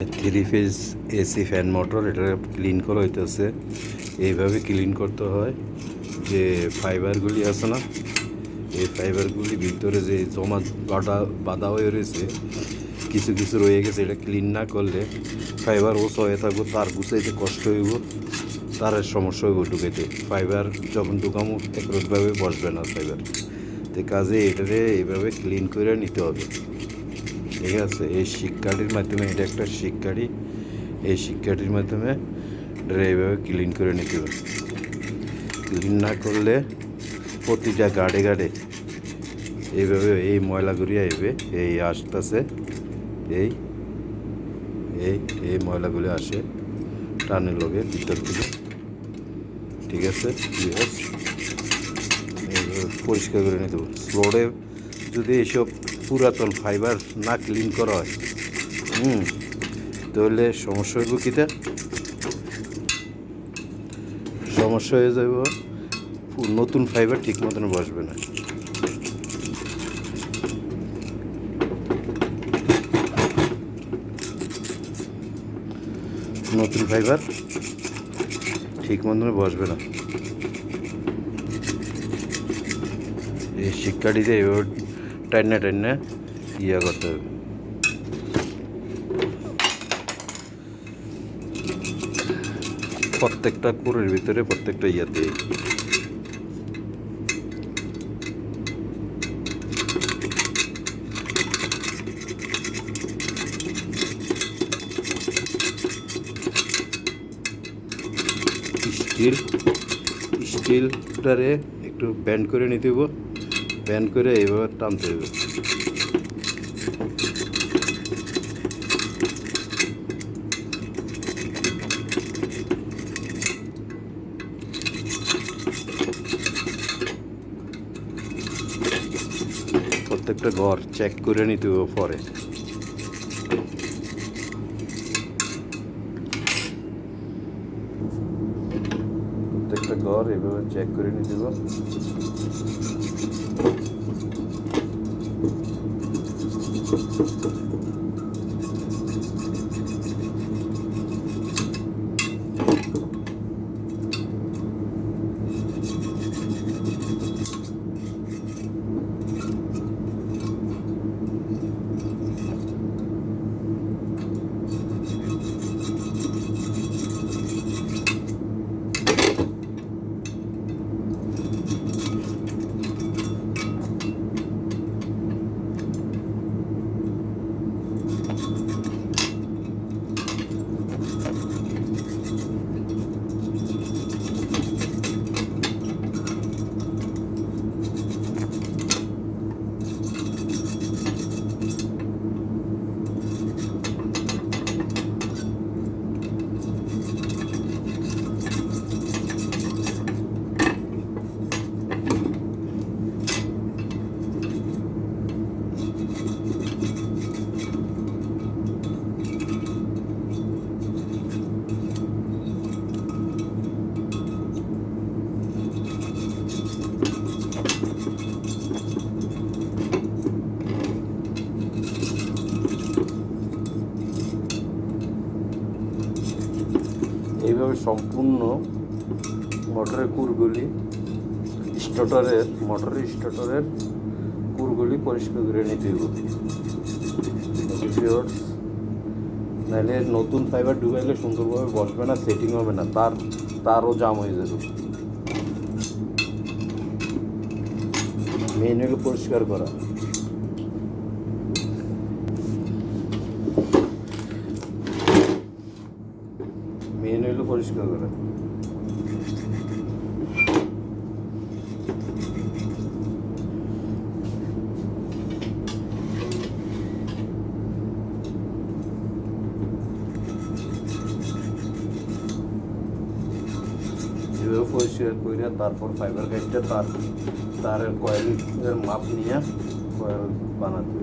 Three phase AC fan motor এটা clean করা হইতেছে। এইভাবে ক্লিন করতে হয়। যে ফাইবারগুলি আছে না, এই ফাইবারগুলি ভিতরে যে জমা বাঁধা বাঁধা হয়ে রয়েছে, কিছু কিছু রয়ে গেছে, এটা ক্লিন না করলে ফাইবার ও হয়ে থাকব, তার গুছাইতে কষ্ট হইব, তার সমস্যা হইব ঢুকাইতে। ফাইবার যখন ঢুকামো একরকভাবে বসবে না ফাইবার তো কাজে এটারে এইভাবে ক্লিন করে নিতে হবে। ঠিক আছে, এই শিক্ষাটির মাধ্যমে, এটা একটা শিক্ষাটি এই শিক্ষাটির মাধ্যমে এইভাবে ক্লিন করে নিতে হবে। ক্লিন না করলে প্রতিটা গাড়ে গাড়ে এইভাবে এই ময়লাগুলি আইবে এই আসতেছে, এই এই এই ময়লাগুলি আসে টানের লগে ভিতর থেকে। ঠিক আছে? পরিষ্কার করে নিতে হবে। রোডে যদি এইসব পুরাতন ফাইবার না ক্লিন করা হয়। হুম, তাহলে সমস্যা হইব কিটা সমস্যা হয়ে যাব নতুন ফাইবার ঠিক মতন বসবে না। নতুন ফাইবার ঠিক মতন বসবে না। এই শিক্ষাটিতে এবার টাইনা টাইনা ইয়া করতে হবে প্রত্যেকটা কুরের ভিতরে প্রত্যেকটা ইয়াতে স্টিল স্টিলটারে একটু ব্যান্ড করে নিতে হইব ব্যান্ড করে এইভাবে টানতে হবে। প্রত্যেকটা ঘর চেক করে নিতে হবে পরে। প্রত্যেকটা ঘর এভাবে চেক করে নিতে হবে। এইভাবে সম্পূর্ণ মোটরের কুরগুলি স্টার্টারের মোটরের স্টার্টারের কুরগুলি পরিষ্কার করে নিতে হবে নাহলে নতুন ফাইবার ঢুকাইলে সুন্দরভাবে বসবে না সেটিং হবে না, তার, তারও জাম হয়ে যাবে। হলো পরিষ্কার করা মেন হলো পরিষ্কার করা। এভাবে পরিষ্কার করে তারপর ফাইবার গাইডটা তার তার কয়েলের মাপ নিয়ে কয়েল বানাতে